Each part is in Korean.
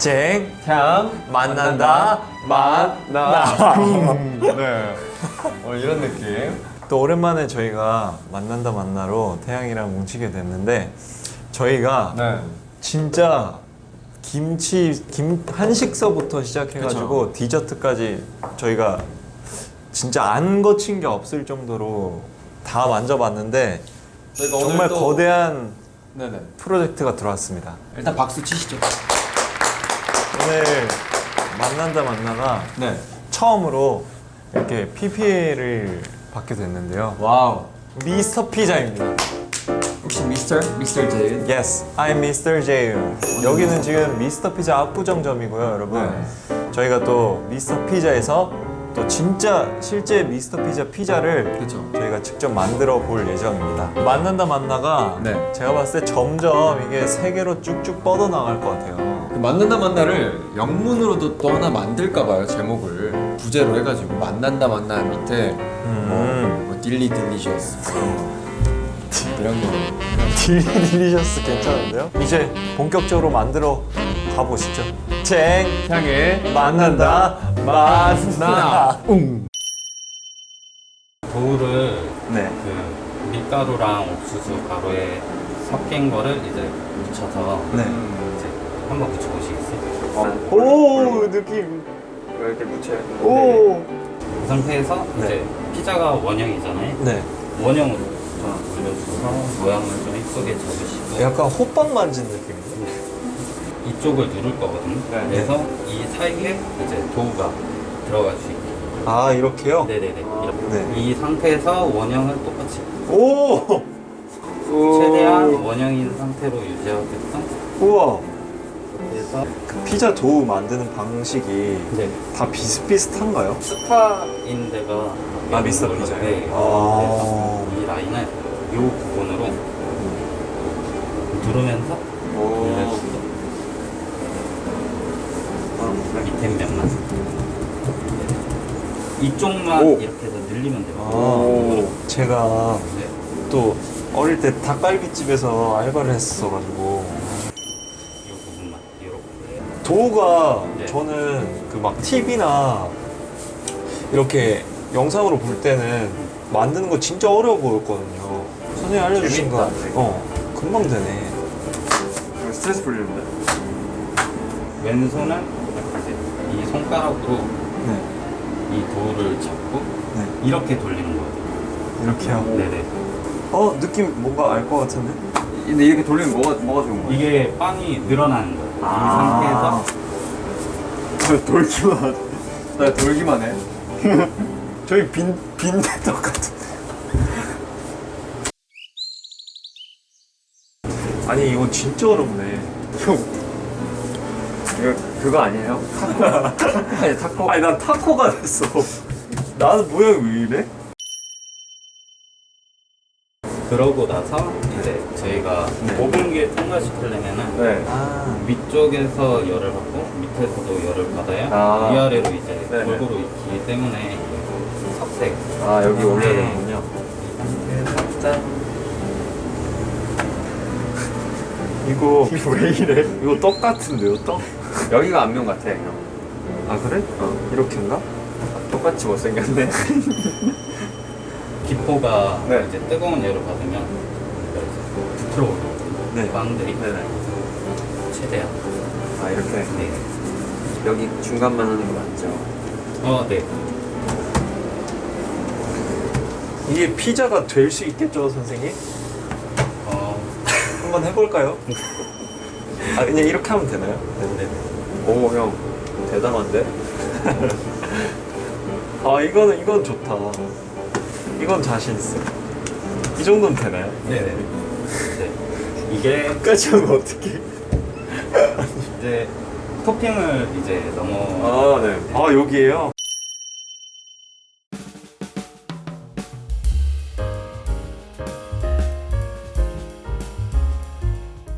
쟁 향 만난다 만나. 네. 어, 이런 느낌. 또 오랜만에 저희가 만난다 만나로 태양이랑 뭉치게 됐는데 저희가 네. 진짜 김치 김 한식서부터 시작해가지고 디저트까지 저희가 진짜 안 거친 게 없을 정도로 다 만져봤는데 저희가 정말 또- 거대한 네네. 프로젝트가 들어왔습니다. 일단 박수 치시죠 오늘 만난다 만나가 네 처음으로 이렇게 PPL을 받게 됐는데요. 와우 미스터 피자입니다. 혹시 미스터 미스터 제인 Yes, I'm Mr. Jaeun. 여기는 지금 미스터 피자 압구정점이고요, 여러분. 네. 저희가 또 미스터 피자에서 또 진짜 실제 미스터 피자 피자를 그렇죠 저희가 직접 만들어 볼 예정입니다. 만난다 만나가 네. 제가 봤을 때 점점 이게 세계로 쭉쭉 뻗어 나갈 것 같아요. 그 만난다 만나를 영문으로도 또 하나 만들까 봐요 제목을 부제로 해가지고 만난다 만나 밑에 음. 뭐 딜리 딜리셔스 이런 거 딜리 딜리셔스 괜찮은데요? 이제 본격적으로 만들어 가보시죠. 쟁 향해 만난다 만나. 웅. 도우를 네. 그 밀가루랑 옥수수 가루에 섞인 거를 이제 묻혀서 네. 이제 한번 묻혀보시겠어요? 오 느낌. 왜 이렇게 묻혀요? 오. 그 상태에서 네. 이제 피자가 원형이잖아요. 네. 원형으로 좀 올려주셔서 모양을 좀 이쁘게 잡으시고 약간 호빵 만진 느낌인데. 이쪽을 누를 거거든요. 네. 그래서 이 사이에 이제 도우가 들어갈 수 있게. 아 이렇게요? 네네네. 이렇게. 네. 이 상태에서 원형을 똑같이 오. 최대한 원형인 상태로 유지하게끔 우와. 그래서 그 피자 도우 만드는 방식이 네. 다 비슷비슷한가요? 스파인 데가 아, 미스터 걸로, 피자요? 네. 아. 그래서 이 라인을 이 부분으로 누르면서 올려주고 밑에 면만 이쪽만 오. 이렇게 해서 늘리면 돼요. 아. 제가 네. 또 어릴 때 닭갈비집에서 알바를 했었어가지고 이 부분만 이렇게. 도우가 네. 저는 그 막 TV나 이렇게 영상으로 볼 때는 만드는 거 진짜 어려워 보였거든요. 선생님 알려주신 거, 재밌다. 어 금방 되네. 스트레스 풀리는데? 왼손은 이 손가락으로 네, 이 도를 잡고 네 이렇게 돌리는 거예요. 이렇게요. 네네. 어 느낌 뭔가 알 것 같은데? 근데 이렇게 돌리면 뭐가 뭐가 좋은 거야? 이게 빵이 늘어나는 거예요. 아. 이 상태에서 돌기만. 나 돌기만 해. 저희 빈 빈대떡 같은. 아니 이거 진짜 어렵네. 형. 이거 그거 아니에요? 타코. 아니 타코. 아니 난 타코가 됐어. 나는 모양이 왜 이래? 그러고 나서 이제 저희가 네. 오븐기에 통과시키려면은 네. 아 위쪽에서 열을 받고 밑에서도 열을 받아야 아. 위아래로 이제 네네. 골고루 익히기 때문에 석색 아 여기 올려야 네. 되는군요. 짠 이거 왜 이래? 이거 떡 같은데요 떡? 여기가 안면 같아 형. 아 그래? 어 이렇게인가? 똑같이 못생겼네. 기포가 네. 이제 뜨거운 열을 받으면 그러니까 이제 부풀어 오르거든요 네. 빵들이 네네. 최대한 아 이렇게 네. 여기 중간만 하는 거 맞죠? 어, 네. 이게 피자가 될 수 있겠죠 선생님? 어, 한번 해볼까요? 아 그냥 이렇게 하면 되나요? 네. 오형 대단한데? 아 이거는 이건 좋다. 이건 자신 있어. 이 정도는 되나요? 네네. 네. 이게 끝까지 하면 어떡해? 이제 토핑을 이제 넘어 아 네. 아 여기에요?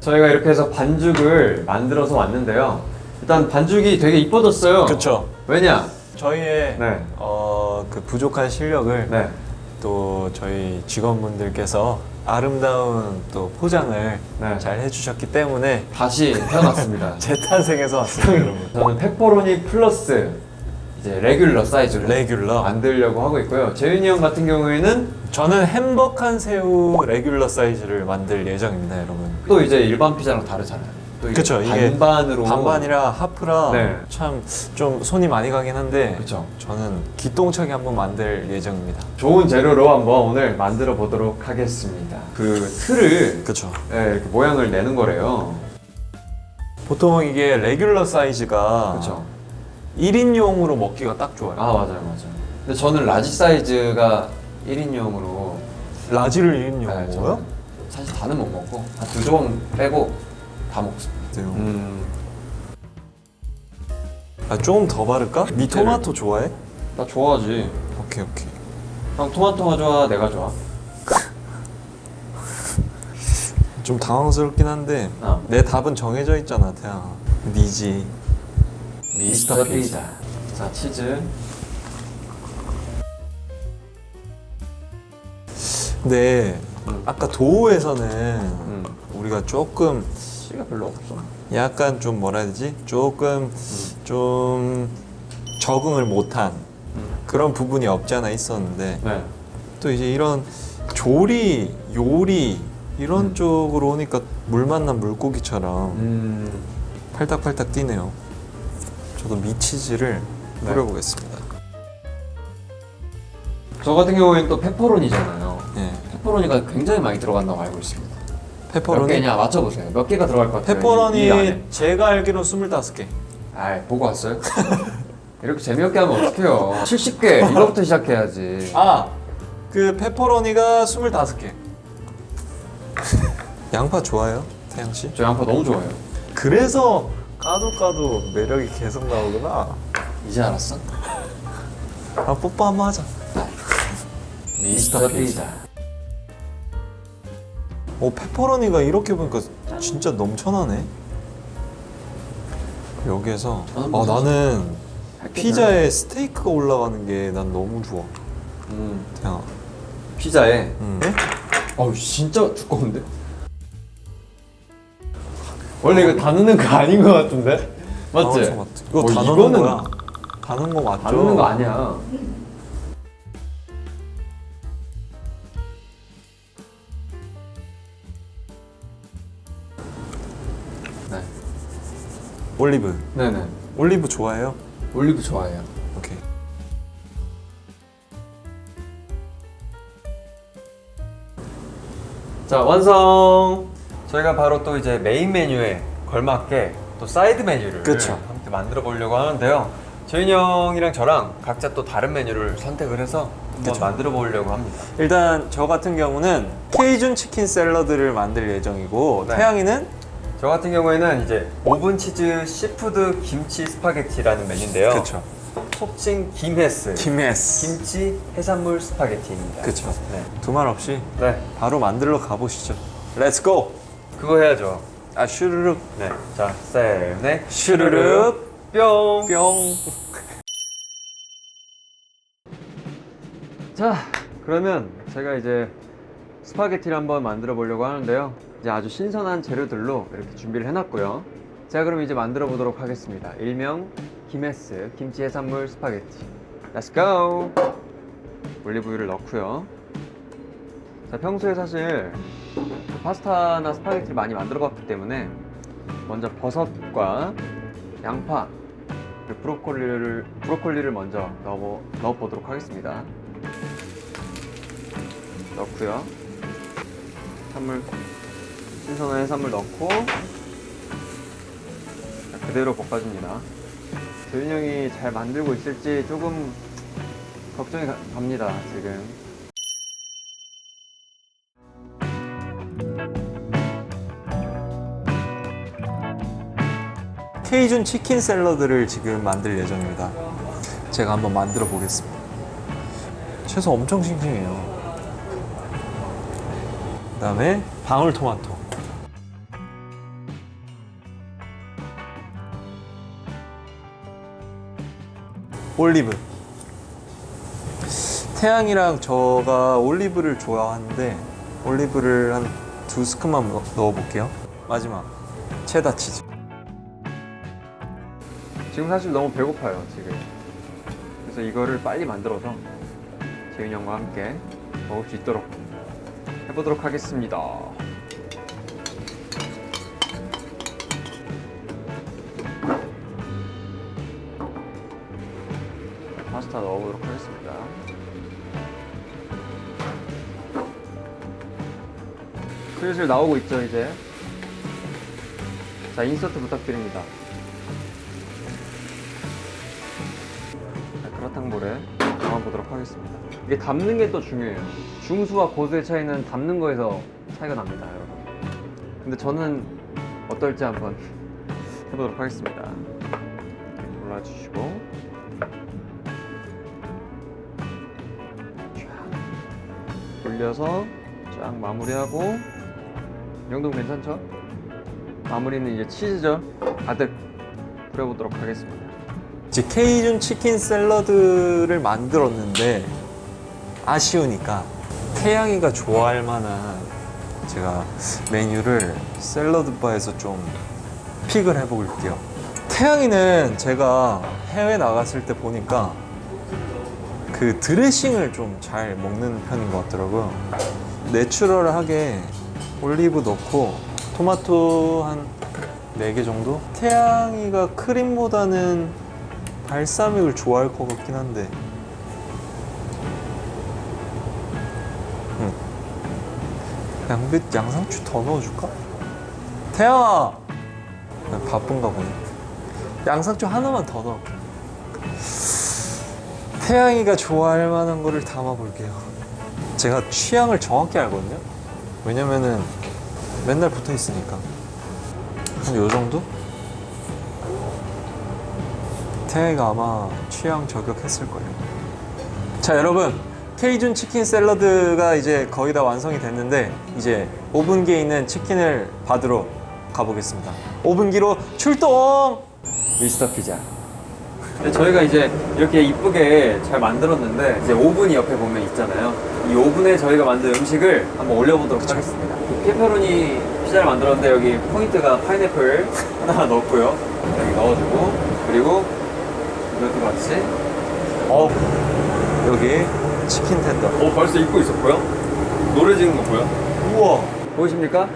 저희가 이렇게 해서 반죽을 만들어서 왔는데요. 일단 반죽이 되게 이뻐졌어요. 그쵸. 왜냐? 저희의 네. 어, 그 부족한 실력을 네. 또 저희 직원분들께서 아름다운 또 포장을 네. 잘 해주셨기 때문에 다시 태어났습니다. 재탄생해서 왔어요, 여러분. 저는 페퍼로니 플러스 이제 레귤러 사이즈로 레귤러. 만들려고 하고 있고요. 재윤이 형 같은 경우에는 저는 햄버한 새우 레귤러 사이즈를 만들 예정입니다, 여러분. 또 이제 일반 피자랑 다르잖아요. 또 이게 그쵸, 이게 반반으로 반반이라 하프라 네. 참 좀 손이 많이 가긴 한데 그쵸. 저는 기똥차게 한번 만들 예정입니다. 좋은 재료로 한번 오늘 만들어 보도록 하겠습니다. 그 틀을 그렇죠. 네, 이렇게 모양을 내는 거래요. 보통 이게 레귤러 사이즈가 그렇죠. 1인용으로 먹기가 딱 좋아요. 아 맞아요, 맞아요. 근데 저는 라지 사이즈가 1인용으로 라지를 1인용 네, 먹어요? 사실 다는 못 먹고 한 두 조각 빼고 다 먹습니다. 네. 음, 아, 조금 더 바를까? 니 토마토 좋아해? 나 좋아하지. 오케이 오케이. 형 토마토가 좋아, 내가 좋아. 좀 당황스럽긴 한데 어. 내 답은 정해져 있잖아 태양아. 니지. 미스터 피자. 자 치즈. 근데 음. 아까 도우에서는 음. 우리가 조금 씨가 별로 없어. 약간 좀 뭐라 해야 되지? 조금 좀 적응을 못한 음. 그런 부분이 없지 않아 있었는데 네. 또 이제 이런 조리, 요리 이런 음. 쪽으로 오니까 물 만난 물고기처럼 음. 팔딱팔딱 뛰네요. 저도 미치즈를 네. 뿌려보겠습니다. 저 같은 경우에는 또 페퍼로니잖아요. 예. 페퍼로니가 굉장히 많이 들어간다고 알고 있습니다. 몇 페퍼로니. 개냐 맞춰보세요. 몇 개가 들어갈 것 같아요? 이 페퍼로니 안에? 제가 알기로 25개. 아이 보고 왔어요? 이렇게 재미없게 하면 어떡해요 70개 이거부터 시작해야지 아, 그 페퍼로니가 25개. 양파 좋아요, 태양 씨? 저 양파 너무 좋아해요 그래서 까도 까도 매력이 계속 나오구나. 이제 알았어? 아 뽀뽀 한번 하자. 미스터 피자 오 페퍼로니가 이렇게 보니까 진짜 넘쳐나네. 여기에서 아, 아뭐 나는 피자에 스테이크가 올라가는 게 난 너무 좋아. 음. 피자에 음. 어우 진짜 두꺼운데? 원래 이거 다 넣는 거 아닌 것 같은데? 맞지? 아, 저 맞지. 이거 어, 다 넣는 이거는 거야. 다 넣은 거 맞죠? 다 넣는 거 아니야 올리브. 네네 올리브 좋아해요? 올리브 좋아해요 오케이. 자 완성. 저희가 바로 또 이제 메인 메뉴에 걸맞게 또 사이드 메뉴를 그쵸. 함께 만들어 보려고 하는데요. 저희 형이랑 저랑 각자 또 다른 메뉴를 선택을 해서 한번 그쵸. 만들어 보려고 합니다. 일단 저 같은 경우는 케이준 치킨 샐러드를 만들 예정이고 네. 태양이는 저 같은 경우에는 이제 오븐 치즈 시푸드 김치 스파게티라는 메뉴인데요. 그쵸. 속칭 김해스. 김에스. 김치 해산물 스파게티입니다. 그쵸. 네. 두말 없이 네. 바로 만들러 가보시죠. 렛츠 고. 그거 해야죠. 아 슈르륵 네. 자, 셋, 넷. 슈르륵 뿅. 뿅. 자, 그러면 제가 이제 스파게티를 한번 만들어 보려고 하는데요. 이제 아주 신선한 재료들로 이렇게 준비를 해놨고요. 자, 그럼 이제 만들어 보도록 하겠습니다. 일명 김에스 김치 해산물 스파게티. Let's. 올리브유를 넣고요. 자, 평소에 사실 파스타나 스파게티를 많이 만들어 봤기 때문에 먼저 버섯과 양파 브로콜리를 브로콜리를 먼저 넣어 넣어 보도록 하겠습니다. 넣고요. 해산물 신선한 해산물 넣고 자, 그대로 볶아줍니다. 조윤 형이 잘 만들고 있을지 조금 걱정이 가- 갑니다 지금. 케이준 치킨 샐러드를 지금 만들 예정입니다. 제가 한번 만들어 보겠습니다. 채소 엄청 싱싱해요. 그다음에 방울토마토. 올리브. 태양이랑 저가 올리브를 좋아하는데 올리브를 한 두 스푼만 넣- 넣어볼게요. 마지막 체다 치즈. 지금 사실 너무 배고파요 지금 그래서 이거를 빨리 만들어서 재윤이 형과 함께 먹을 수 있도록 해보도록 하겠습니다 하겠습니다 슬슬 나오고 있죠 이제 자 인서트 부탁드립니다 자, 그라탕볼에 담아보도록 하겠습니다. 이게 담는 게 또 중요해요. 중수와 고수의 차이는 담는 거에서 차이가 납니다, 여러분. 근데 저는 어떨지 한번 해보도록 하겠습니다. 골라주시고. 올려서 쫙 마무리하고 이 정도면 괜찮죠? 마무리는 이제 치즈죠. 가득 뿌려보도록 하겠습니다. 이제 케이준 치킨 샐러드를 만들었는데 아쉬우니까 태양이가 좋아할 만한 제가 메뉴를 샐러드 바에서 좀 픽을 해볼게요. 태양이는 제가 해외 나갔을 때 보니까 그 드레싱을 좀 잘 먹는 편인 것 같더라고요. 내추럴하게 올리브 넣고 토마토 한 4개 정도? 태양이가 크림보다는 발사믹을 좋아할 것 같긴 한데 응. 양배, 양상추 더 넣어줄까? 태양아! 나 바쁜가 보네 양상추 하나만 더 넣을게 태양이가 좋아할 만한 거를 담아볼게요 제가 취향을 정확히 알거든요 왜냐면은 맨날 붙어 있으니까 한 요 정도? 태양이가 아마 취향 저격했을 거예요. 자, 여러분. 케이준 치킨 샐러드가 이제 거의 다 완성이 됐는데 이제 오븐기에 있는 치킨을 받으러 가보겠습니다. 오븐기로 출동! 미스터 피자. 네, 저희가 이제 이렇게 이쁘게 잘 만들었는데 이제 오븐이 옆에 보면 있잖아요. 이 오븐에 저희가 만든 음식을 한번 올려보도록 하겠습니다. 이 페페로니 피자를 만들었는데 여기 포인트가 파인애플 하나 넣었고요. 여기 넣어주고 그리고 이것도 같이. 어, 여기 치킨 텐더. 오 벌써 입고 있었고요. 노래 지는 거 보여? 우와! 보이십니까?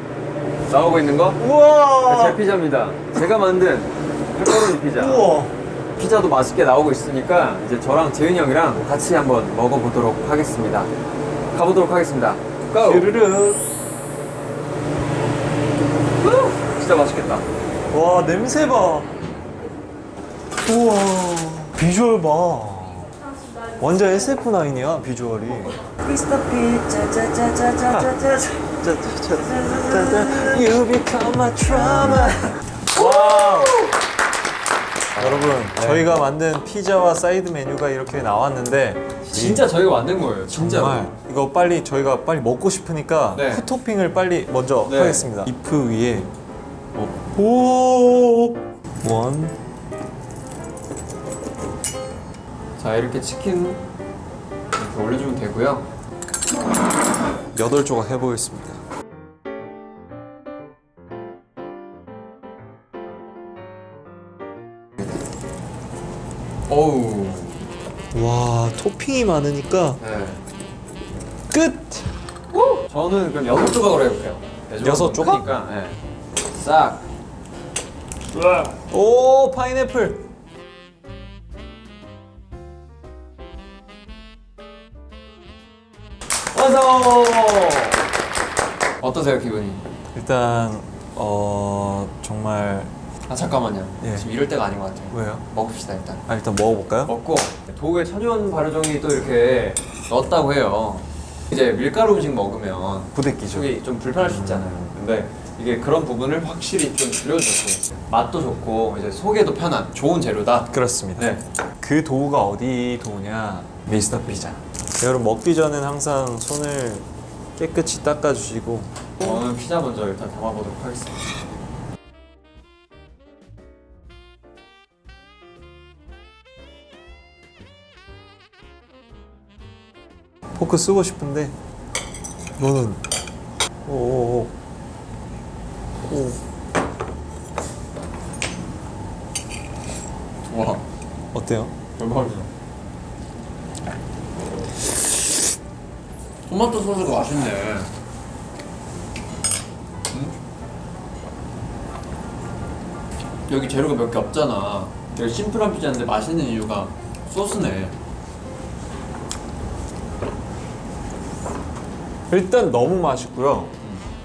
나오고 있는 거? 우와! 제 피자입니다. 제가 만든 페페로니 피자. 우와! 피자도 맛있게 나오고 있으니까 이제 저랑 재윤이 형이랑 같이 한번 먹어보도록 하겠습니다. 가보도록 하겠습니다. 고! 르르르. 진짜 맛있겠다. 와, 냄새 봐. 우와. 비주얼 봐. 완전 SF9이야, 비주얼이. Mr. Pizza, 짜자자자자자자. 짜자자자자자. You become my trauma. 와우. 여러분, 저희가 만든 피자와 사이드 메뉴가 이렇게 나왔는데 진짜 저희가 만든 거예요. 진짜로. 정말 이거 빨리 저희가 빨리 먹고 싶으니까 네. 후토핑을 빨리 먼저 네. 하겠습니다. 이프 위에 어, 오, 원, 자 이렇게 치킨 이렇게 올려주면 되고요. 여덟 조각 해보겠습니다. 토핑이 많으니까 네. 끝. 저는 그럼 여섯 조각으로 해볼게요. 네 여섯 조각? 싹. 오, 파인애플. 완성. 어떠세요 기분이? 일단 어 정말 아 잠깐만요. 예. 지금 이럴 때가 아닌 것 같아요. 왜요? 먹읍시다 일단. 아 일단 먹어볼까요? 먹고 도우에 천연 발효종이 또 이렇게 넣었다고 해요. 이제 밀가루 음식 먹으면 부대끼죠. 속이 좀 불편할 수 있잖아요. 근데 이게 그런 부분을 확실히 좀 줄여주고 맛도 좋고 이제 속에도 편한 좋은 재료다. 그렇습니다. 네. 그 도우가 어디 도우냐? 미스터 피자. 여러분 먹기 전엔 항상 손을 깨끗이 닦아주시고 저는 피자 먼저 일단 담아보도록 하겠습니다. 포크 쓰고 싶은데 이거는 오오오 오. 와, 어때요? 대박이다. 토마토 소스가 맛있네. 음? 여기 재료가 몇 개 없잖아. 되게 심플한 피자인데 맛있는 이유가 소스네. 일단 너무 맛있고요.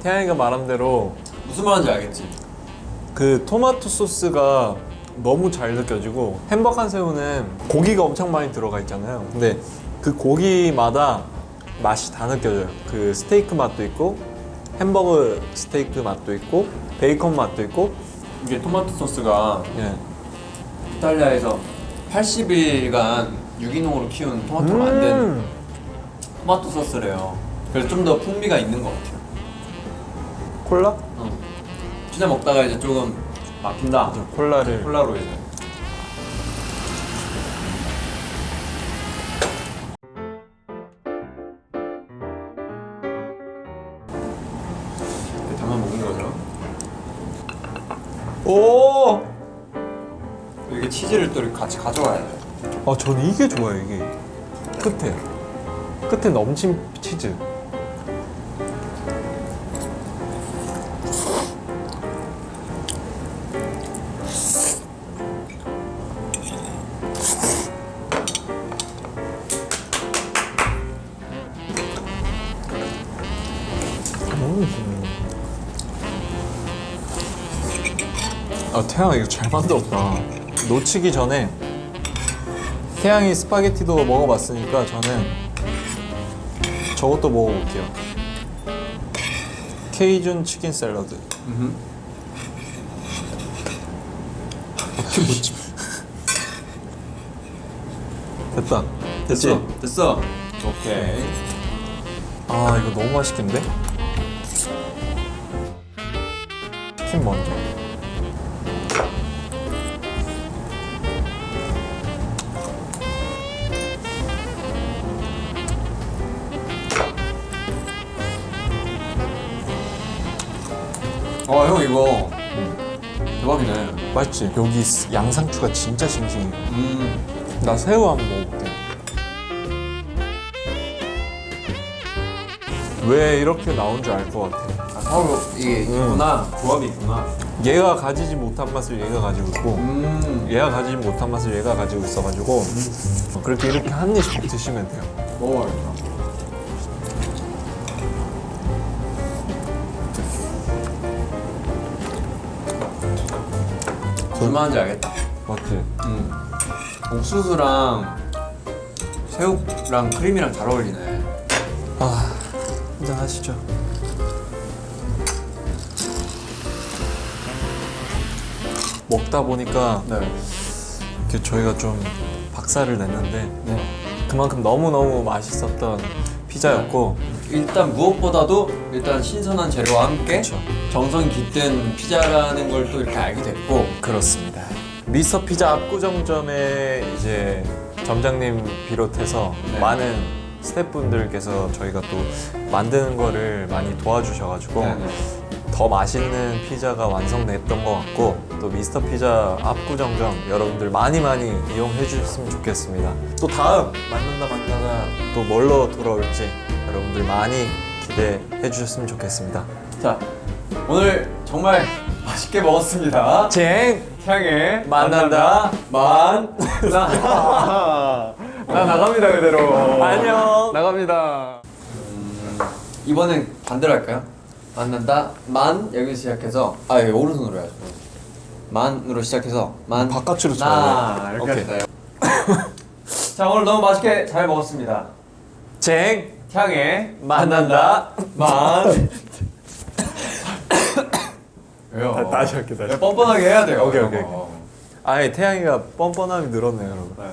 태양이가 말한 대로 무슨 말인지 알겠지? 그 토마토 소스가 너무 잘 느껴지고 행복한 새우는 고기가 엄청 많이 들어가 있잖아요. 근데 그 고기마다 맛이 다 느껴져요. 그 스테이크 맛도 있고 햄버거 스테이크 맛도 있고 베이컨 맛도 있고 이게 토마토 소스가 예. 이탈리아에서 80일간 유기농으로 키운 토마토로 만든 음. 토마토 소스래요. 그래서 좀 더 풍미가 있는 것 같아요. 콜라? 어. 피자 먹다가 이제 조금 막힌다. 콜라를 콜라로 이제. 담아 먹는 거죠. 오! 이게 치즈를 또 이렇게 같이 가져와야 돼. 아 저는 이게 좋아요 이게 끝에 끝에 넘친 치즈 태양아 이거 잘 만들었다 놓치기 전에 태양이 스파게티도 먹어봤으니까 저는 저것도 먹어볼게요 케이준 치킨 샐러드 이게 뭐지? 됐다 됐지? 됐어. 됐어. 오케이 아 이거 너무 맛있겠는데? 치킨 먼저 어, 형 이거 대박이네. 맛있지? 여기 양상추가 진짜 싱싱해 음. 나 새우 한번 먹어볼게. 왜 이렇게 나온 줄 알 것 같아. 아, 서로 이게 있구나. 조합이 있구나. 얘가 가지지 못한 맛을 얘가 가지고 있고, 음. 얘가 가지지 못한 맛을 얘가 가지고 있어가지고, 그렇게 이렇게 한 입씩 드시면 돼요. 먹어야겠다. 무슨 말인지 알겠다. 맞지? 음. 옥수수랑 새우랑 크림이랑 잘 어울리네. 아, 한잔 하시죠. 먹다 보니까 네. 이렇게 저희가 좀 박살을 냈는데, 네. 그만큼 너무너무 맛있었던 피자였고, 일단 무엇보다도 일단 신선한 재료와 함께 그쵸. 정성 깃든 피자라는 걸 또 이렇게 알게 됐고 그렇습니다. 미스터 피자 압구정점에 이제 점장님 비롯해서 네. 많은 스태프분들께서 저희가 또 만드는 거를 많이 도와주셔가지고 네 네. 더 맛있는 피자가 완성됐던 것 같고 또 미스터 피자 압구정점 여러분들 많이 많이 이용해 주셨으면 좋겠습니다. 또 다음 만난다 만나다 또 뭘로 돌아올지 여러분들 많이 기대해 주셨으면 좋겠습니다. 자 오늘 정말 맛있게 먹었습니다. 쟁! 향해 만난다. 만. 나, 나 나갑니다 그대로. 안녕. 나갑니다. 이번엔 반대로 할까요? 만난다 만 여기서 시작해서 아 여기 오른손으로 해야죠. 만으로 시작해서 만 바깥으로 나. 이렇게. 했어요. 자 오늘 너무 맛있게 잘 먹었습니다. 쟁! 향해 만난다. 만. 왜요? 다- 다시 할게, 다시. 네, 뻔뻔하게 해야 돼요. 오케이, 이런 오케이, 거. 아예 태양이가 뻔뻔함이 늘었네요, 여러분. 네.